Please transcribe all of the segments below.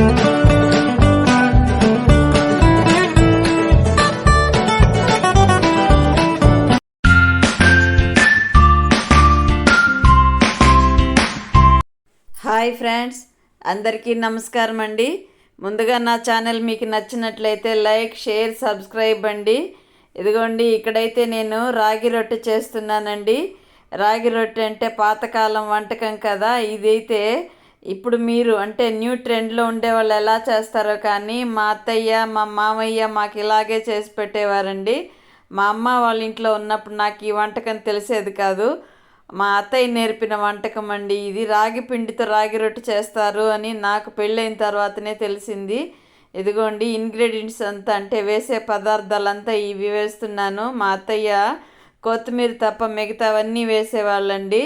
Hi friends అందరికీ నమస్కారం అండి. ముందుగా నా ఛానల్ మీకు నచ్చినట్లయితే లైక్ షేర్ సబ్స్క్రైబ్ అండి. ఇదిగోండి ఇక్కడైతే నేను రాగి రొట్టె చేస్తున్నానండి. రాగి రొట్టె అంటే పాతకాలం వంటకం కదా ఇదైతే ఇప్పుడు మీరు అంటే న్యూ ట్రెండ్లో ఉండే వాళ్ళు ఎలా చేస్తారో కానీ మా అత్తయ్య మా మామయ్య మాకు ఇలాగే చేసి పెట్టేవారండి. మా అమ్మ వాళ్ళ ఇంట్లో ఉన్నప్పుడు నాకు ఈ వంటకం తెలిసేది కాదు. మా అత్తయ్య నేర్పిన వంటకం అండి. ఇది రాగి పిండితో రాగి రొట్టె చేస్తారు అని నాకు పెళ్ళైన తర్వాతనే తెలిసింది. ఇదిగోండి ఇంగ్రీడియంట్స్ అంతా అంటే వేసే పదార్థాలంతా ఇవి వేస్తున్నాను. మా అత్తయ్య కొత్తిమీర తప్ప మిగతావన్నీ వేసేవాళ్ళండి.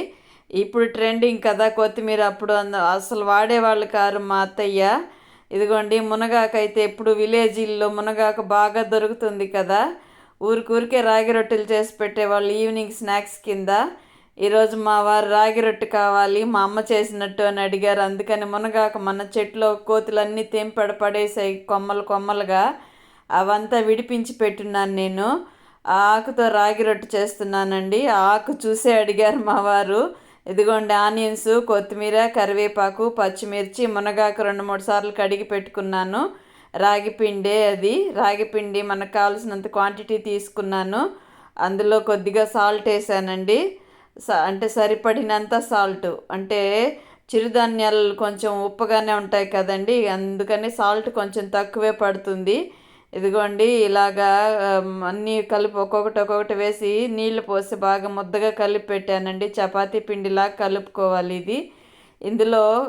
ఇప్పుడు ట్రెండింగ్ కదా కొత్తిమీర అప్పుడు అంద అసలు వాడేవాళ్ళు కారు మా అత్తయ్య. ఇదిగోండి మునగాకైతే ఎప్పుడు విలేజీల్లో మునగాకు బాగా దొరుకుతుంది కదా. ఊరికూరికే రాగి రొట్టెలు చేసి పెట్టేవాళ్ళు ఈవినింగ్ స్నాక్స్ కింద. ఈరోజు మా వారు రాగి రొట్టె కావాలి మా అమ్మ చేసినట్టు అని అడిగారు. అందుకని మునగాక మన చెట్లో కోతులన్నీ తెంపడ పడేసాయి కొమ్మలు కొమ్మలుగా. అవంతా విడిపించి పెట్టున్నాను నేను. ఆ ఆకుతో రాగి రొట్టె చేస్తున్నానండి. ఆకు చూసే అడిగారు మా వారు. ఇదిగోండి ఆనియన్స్ కొత్తిమీర కరివేపాకు పచ్చిమిర్చి మునగాకు రెండు మూడు సార్లు కడిగి పెట్టుకున్నాను. రాగిపిండే అది. రాగిపిండి మనకు కావాల్సినంత క్వాంటిటీ తీసుకున్నాను. అందులో కొద్దిగా సాల్ట్ వేసానండి. స అంటే సరిపడినంత సాల్ట్ అంటే చిరుధాన్యాలు కొంచెం ఉప్పగానే ఉంటాయి కదండి. అందుకని సాల్ట్ కొంచెం తక్కువే పడుతుంది. ఇదిగోండి ఇలాగా అన్నీ కలిపి ఒక్కొక్కటి ఒక్కొక్కటి వేసి నీళ్ళు పోసి బాగా ముద్దగా కలిపి పెట్టానండి. చపాతీ పిండిలా కలుపుకోవాలి ఇది. ఇందులో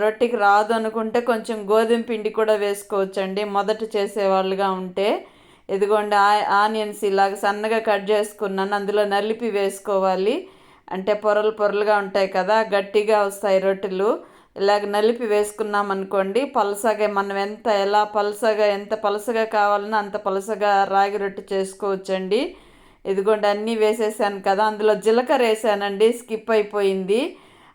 రొట్టెకి రాదు అనుకుంటే కొంచెం గోధుమ పిండి కూడా వేసుకోవచ్చండి మొదట చేసేవాళ్ళుగా ఉంటే. ఇదిగోండి ఆ- ఆనియన్స్ ఇలాగ సన్నగా కట్ చేసుకున్నాను అందులో నలిపి వేసుకోవాలి. అంటే పొరలు పొరలుగా ఉంటాయి కదా గట్టిగా వస్తాయి రొట్టెలు. ఇలాగ నలిపి వేసుకున్నాం అనుకోండి పలసగా మనం ఎంత ఎలా పలసగా ఎంత పలసగా కావాలన్నా అంత పలసగా రాగి రొట్టె చేసుకోవచ్చండి. ఇదిగోండి అన్నీ వేసేసాను కదా అందులో జీలకర్ర వేసానండి స్కిప్ అయిపోయింది.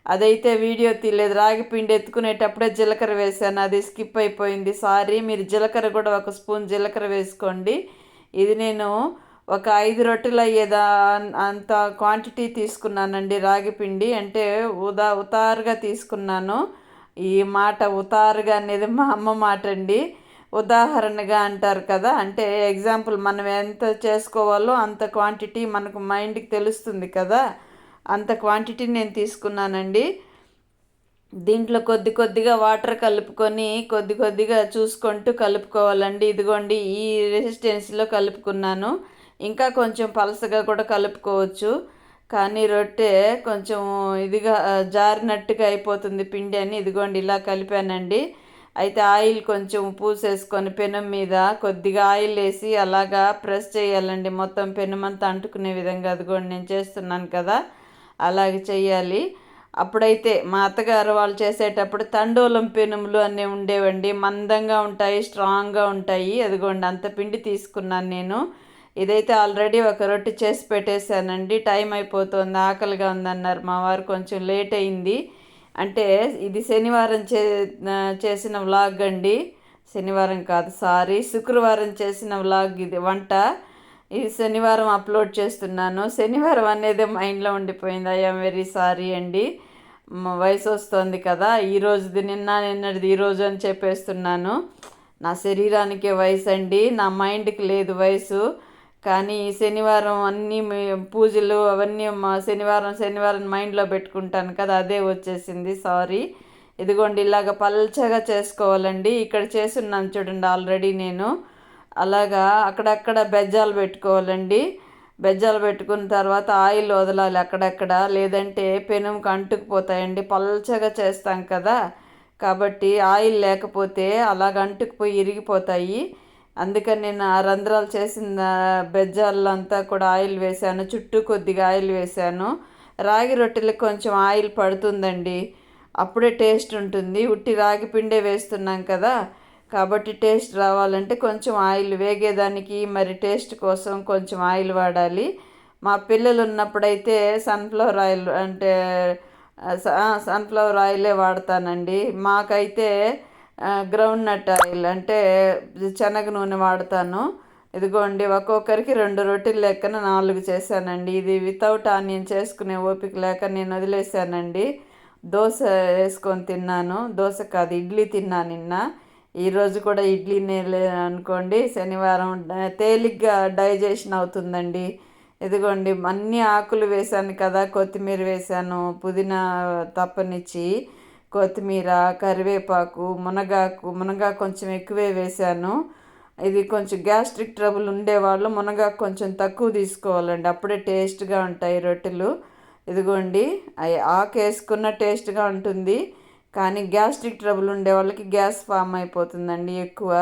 అదైతే వీడియో తీయలేదు రాగి పిండి ఎత్తుకునేటప్పుడే జీలకర్ర వేసాను అది స్కిప్ అయిపోయింది. సారీ మీరు జీలకర్ర కూడా ఒక స్పూన్ జీలకర్ర వేసుకోండి. ఇది నేను ఒక ఐదు రొట్టెలు అయ్యేదా అంత క్వాంటిటీ తీసుకున్నానండి రాగి పిండి. అంటే ఉదా ఉతారుగా తీసుకున్నాను. ఈ మాట ఉతారుగా అనేది మా అమ్మ మాట అండి ఉదాహరణగా అంటారు కదా అంటే ఎగ్జాంపుల్ మనం ఎంత చేసుకోవాలో అంత క్వాంటిటీ మనకు మైండ్కి తెలుస్తుంది కదా. అంత క్వాంటిటీ నేను తీసుకున్నానండి. దీంట్లో కొద్ది కొద్దిగా వాటర్ కలుపుకొని కొద్ది కొద్దిగా చూసుకుంటూ కలుపుకోవాలండి. ఇదిగోండి ఈ రెసిస్టెన్స్లో కలుపుకున్నాను. ఇంకా కొంచెం పలసగా కూడా కలుపుకోవచ్చు. కానీ రొట్టె కొంచెం ఇదిగా జారినట్టుగా అయిపోతుంది పిండి అని. ఇదిగోండి ఇలా కలిపానండి. అయితే ఆయిల్ కొంచెం పూసేసుకొని పెనం మీద కొద్దిగా ఆయిల్ వేసి అలాగా ప్రెస్ చేయాలండి. మొత్తం పెనమంతా అంటుకునే విధంగా. అదిగోండి నేను చేస్తున్నాను కదా అలాగే చేయాలి అప్పుడైతే మా అత్తగారు వాళ్ళు చేసేటప్పుడు తండోలం పెనుములు అన్నీ ఉండేవండి. మందంగా ఉంటాయి స్ట్రాంగ్గా ఉంటాయి. అదిగోండి అంత పిండి తీసుకున్నాను నేను. ఇదైతే ఆల్రెడీ ఒక రొట్టె చేసి పెట్టేశానండి. టైం అయిపోతుంది ఆకలిగా ఉందన్నారు మా వారు కొంచెం లేట్ అయింది. అంటే ఇది శనివారం చే చేసిన వ్లాగ్ అండి. శనివారం కాదు సారీ శుక్రవారం చేసిన వ్లాగ్ ఇది. వంట ఇది శనివారం అప్లోడ్ చేస్తున్నాను. శనివారం అనేది మైండ్లో ఉండిపోయింది. ఐఎమ్ వెరీ సారీ అండి. వయసు వస్తుంది కదా ఈరోజుది నిన్న నిన్నటిది ఈరోజు అని చెప్పేస్తున్నాను. నా శరీరానికే వయసు అండి. నా మైండ్కి లేదు వయసు. కానీ శనివారం అన్నీ పూజలు అవన్నీ మా శనివారం శనివారం మైండ్లో పెట్టుకుంటాను కదా అదే వచ్చేసింది సారీ. ఇదిగోండి ఇలాగ పల్చగా చేసుకోవాలండి. ఇక్కడ చేస్తున్నాను చూడండి ఆల్రెడీ నేను. అలాగా అక్కడక్కడ బెజ్జాలు పెట్టుకోవాలండి. బెజ్జాలు పెట్టుకున్న తర్వాత ఆయిల్ వదలాలి అక్కడక్కడ. లేదంటే పెనుముకు అంటుకుపోతాయండి పల్చగా చేస్తాం కదా. కాబట్టి ఆయిల్ లేకపోతే అలాగ అంటుకుపోయి ఇరిగిపోతాయి. అందుకని నేను ఆ రంధ్రాలు చేసిన బెజ్జాలంతా కూడా ఆయిల్ వేశాను చుట్టూ కొద్దిగా ఆయిల్ వేశాను. రాగి రొట్టెలకు కొంచెం ఆయిల్ పడుతుందండి. అప్పుడే టేస్ట్ ఉంటుంది. ఉట్టి రాగి పిండే వేస్తున్నాం కదా కాబట్టి టేస్ట్ రావాలంటే కొంచెం ఆయిల్ వేగేదానికి మరి టేస్ట్ కోసం కొంచెం ఆయిల్ వాడాలి. మా పిల్లలు ఉన్నప్పుడైతే సన్ఫ్లవర్ ఆయిల్ అంటే సన్ఫ్లవర్ ఆయిలే వాడతానండి. మాకైతే గ్రౌండ్ నట్ ఆయిల్ అంటే శనగ నూనె వాడతాను. ఇదిగోండి ఒక్కొక్కరికి రెండు రొట్టెలు లెక్కన నాలుగు చేశానండి. ఇది వితౌట్ ఆనియన్ చేసుకునే ఓపిక లేక నేను వదిలేసానండి దోశ వేసుకొని తిన్నాను. దోశ కాదు ఇడ్లీ తిన్నాను నిన్న. ఈరోజు కూడా ఇడ్లీనే అనుకోండి. శనివారం తేలిగ్గా డైజెషన్ అవుతుందండి. ఇదిగోండి అన్ని ఆకులు వేశాను కదా కొత్తిమీర వేశాను పుదీనా తప్పనిచ్చి. కొత్తిమీర కరివేపాకు మునగాకు మునగాకు కొంచెం ఎక్కువే వేశాను. ఇది కొంచెం గ్యాస్ట్రిక్ ట్రబుల్ ఉండేవాళ్ళు మునగాకు కొంచెం తక్కువ తీసుకోవాలండి. అప్పుడే టేస్ట్గా ఉంటాయి రొట్టెలు. ఇదిగోండి ఆకు వేసుకున్న టేస్ట్గా ఉంటుంది. కానీ గ్యాస్ట్రిక్ ట్రబుల్ ఉండే వాళ్ళకి గ్యాస్ ఫామ్ అయిపోతుందండి ఎక్కువ.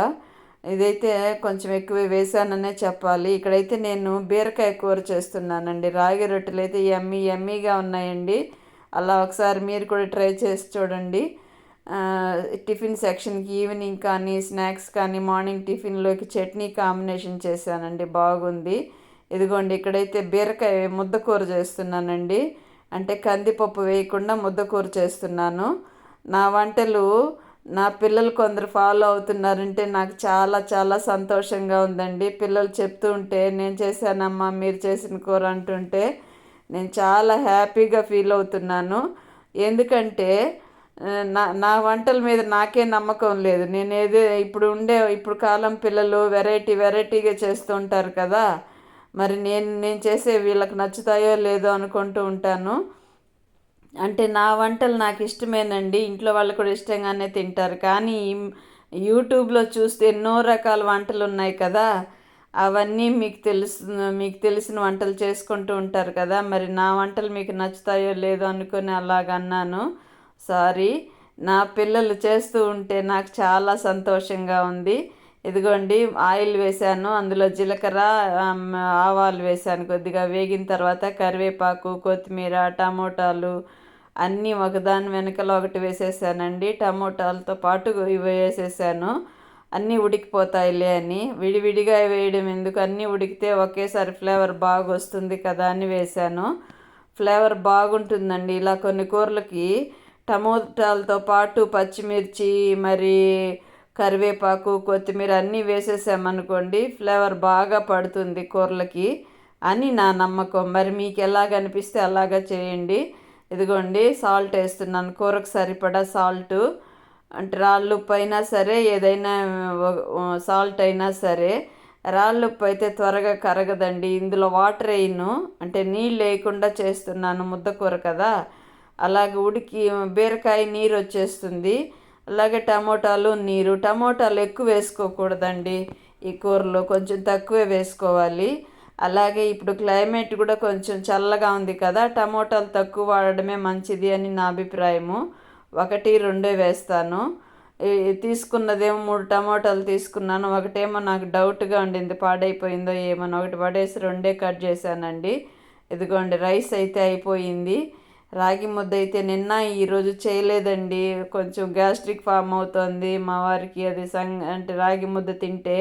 ఇదైతే కొంచెం ఎక్కువ వేసాననే చెప్పాలి. ఇక్కడైతే నేను బీరకాయ కూర చేస్తున్నానండి. రాగి రొట్టెలు అయితే ఎమ్మీ ఎమ్మీగా ఉన్నాయండి. అలా ఒకసారి మీరు కూడా ట్రై చేసి చూడండి. టిఫిన్ సెక్షన్కి ఈవినింగ్ కానీ స్నాక్స్ కానీ మార్నింగ్ టిఫిన్లోకి చట్నీ కాంబినేషన్ చేశానండి. బాగుంది. ఇదిగోండి ఇక్కడైతే బీరకాయ ముద్దకూర చేస్తున్నానండి. అంటే కందిపప్పు వేయకుండా ముద్దకూర చేస్తున్నాను. నా వంటలు నా పిల్లలు కొందరు ఫాలో అవుతున్నారంటే నాకు చాలా చాలా సంతోషంగా ఉందండి. పిల్లలు చెప్తూ ఉంటే నేను చేశానమ్మా మీరు చేసిన కూర అంటుంటే నేను చాలా హ్యాపీగా ఫీల్ అవుతున్నాను. ఎందుకంటే నా నా వంటల మీద నాకే నమ్మకం లేదు. నేను ఏదో ఇప్పుడు ఉండే ఇప్పుడు కాలం పిల్లలు వెరైటీ వెరైటీగా చేస్తూ ఉంటారు కదా. మరి నేను నేను చేసే వీళ్ళకి నచ్చుతాయో లేదో అనుకుంటూ ఉంటాను. అంటే నా వంటలు నాకు ఇష్టమేనండి. ఇంట్లో వాళ్ళు కూడా ఇష్టంగానే తింటారు. కానీ యూట్యూబ్లో చూస్తే ఎన్నో రకాల వంటలు ఉన్నాయి కదా. అవన్నీ మీకు తెలుసు మీకు తెలిసిన వంటలు చేసుకుంటూ ఉంటారు కదా. మరి నా వంటలు మీకు నచ్చుతాయో లేదో అనుకుని అలాగన్నాను సారీ. నా పిల్లలు చేస్తూ ఉంటే నాకు చాలా సంతోషంగా ఉంది. ఇదిగోండి ఆయిల్ వేశాను. అందులో జీలకర్ర ఆవాలు వేశాను కొద్దిగా. వేగిన తర్వాత కరివేపాకు కొత్తిమీర టమోటాలు అన్నీ ఒకదాని వెనకలో ఒకటి వేసేసానండి. టమోటాలతో పాటు ఇవి వేసేసాను. అన్నీ ఉడికిపోతాయిలే అని విడివిడిగా వేయడం ఎందుకు? అన్నీ ఉడికితే ఒకేసారి ఫ్లేవర్ బాగా వస్తుంది కదా అని వేశాను. ఫ్లేవర్ బాగుంటుందండి. ఇలా కొన్ని కూరలకి టమోటాలతో పాటు పచ్చిమిర్చి మరి కరివేపాకు కొత్తిమీర అన్నీ వేసేసామనుకోండి ఫ్లేవర్ బాగా పడుతుంది కూరలకి అని నా నమ్మకం. మరి మీకు ఎలాగ అనిపిస్తే అలాగా చేయండి. ఇదిగోండి సాల్ట్ వేస్తున్నాను. కూరకు సరిపడా సాల్టు. అంటే రాళ్ళు ఉప్పు అయినా సరే ఏదైనా సాల్ట్ అయినా సరే రాళ్ళు ఉప్పు అయితే త్వరగా కరగదండి. ఇందులో వాటర్ వేయను అంటే నీళ్ళు వేయకుండా చేస్తున్నాను ముద్దకూర కదా. అలాగే ఉడికి బీరకాయ నీరు వచ్చేస్తుంది. అలాగే టమోటాలు నీరు. టమోటాలు ఎక్కువ వేసుకోకూడదండి ఈ కూరలో. కొంచెం తక్కువే వేసుకోవాలి. అలాగే ఇప్పుడు క్లైమేట్ కూడా కొంచెం చల్లగా ఉంది కదా. టమోటాలు తక్కువ వాడడమే మంచిది అని నా అభిప్రాయము. ఒకటి రెండే వేస్తాను. తీసుకున్నదేమో మూడు టమోటాలు తీసుకున్నాను. ఒకటేమో నాకు డౌట్గా ఉండింది పాడైపోయిందో ఏమో ఒకటి పడేసి రెండే కట్ చేశానండి. ఇదిగోండి రైస్ అయితే అయిపోయింది. రాగి ముద్ద అయితే నిన్న ఈరోజు చేయలేదండి. కొంచెం గ్యాస్ట్రిక్ ఫామ్ అవుతుంది. మా వారికి అది సంగ అంటే రాగి ముద్ద తింటే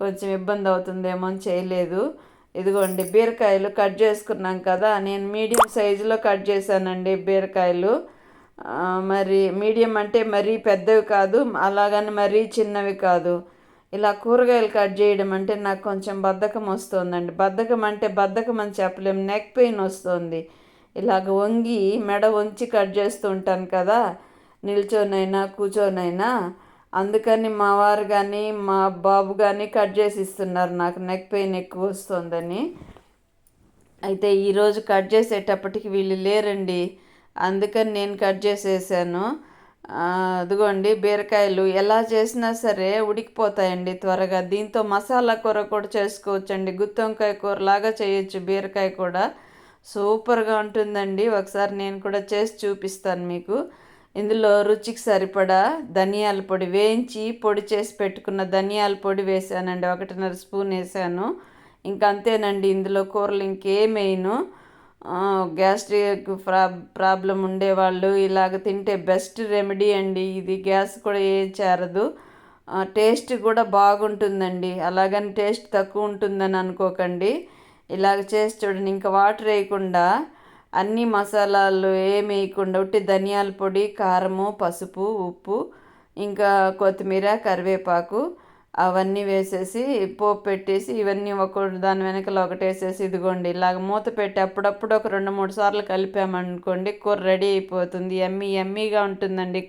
కొంచెం ఇబ్బంది అవుతుందేమో అని చేయలేదు. ఇదిగోండి బీరకాయలు కట్ చేసుకున్నాం కదా. నేను మీడియం సైజులో కట్ చేశానండి బీరకాయలు. మరి మీడియం అంటే మరీ పెద్దవి కాదు అలాగని మరీ చిన్నవి కాదు. ఇలా కూరగాయలు కట్ చేయడం అంటే నాకు కొంచెం బద్ధకం వస్తుందండి. బద్ధకం అంటే బద్ధకం అని చెప్పలేము నెక్ పెయిన్ వస్తుంది. ఇలాగ వంగి మెడ వంచి కట్ చేస్తూ ఉంటాను కదా నిల్చోనైనా కూర్చోనైనా. అందుకని మా వారు కానీ మా బాబు కానీ కట్ చేసి ఇస్తున్నారు. నాకు నెక్ పెయిన్ ఎక్కువ వస్తుందని. అయితే ఈరోజు కట్ చేసేటప్పటికి వీళ్ళు లేరండి. అందుకని నేను కట్ చేసేసాను. అదిగోండి బీరకాయలు ఎలా చేసినా సరే ఉడికిపోతాయండి త్వరగా. దీంతో మసాలా కూర కూడా చేసుకోవచ్చండి. గుత్తొంకాయ కూర లాగా చేయొచ్చు బీరకాయ కూడా. సూపర్గా ఉంటుందండి. ఒకసారి నేను కూడా చేసి చూపిస్తాను మీకు. ఇందులో రుచికి సరిపడా ధనియాల పొడి వేయించి పొడి చేసి పెట్టుకున్న ధనియాల పొడి వేసానండి. ఒకటిన్నర స్పూన్ వేసాను. ఇంకా అంతేనండి ఇందులో కూరలు ఇంకేం వేయను. గ్యాస్ట్రిక్ ప్రా ప్రాబ్లం ఉండేవాళ్ళు ఇలాగ తింటే బెస్ట్ రెమెడీ అండి. ఇది గ్యాస్ కూడా ఏ చేరదు. టేస్ట్ కూడా బాగుంటుందండి. అలాగని టేస్ట్ తక్కువ ఉంటుందని అనుకోకండి. ఇలాగ చేసి చూడండి. ఇంకా వాటర్ వేయకుండా అన్ని మసాలాలు ఏమి వేయకుండా ఒకటి ధనియాల పొడి కారము పసుపు ఉప్పు ఇంకా కొత్తిమీర కరివేపాకు అవన్నీ వేసేసి పోపు పెట్టేసి ఇవన్నీ ఒక దాని వెనకలో ఒకటి వేసేసి ఇదిగోండి ఇలాగ మూత పెట్టి అప్పుడప్పుడు ఒక రెండు మూడు సార్లు కలిపామనుకోండి కూర రెడీ అయిపోతుంది. ఎమ్మీ ఎమ్మీగా ఉంటుందండి.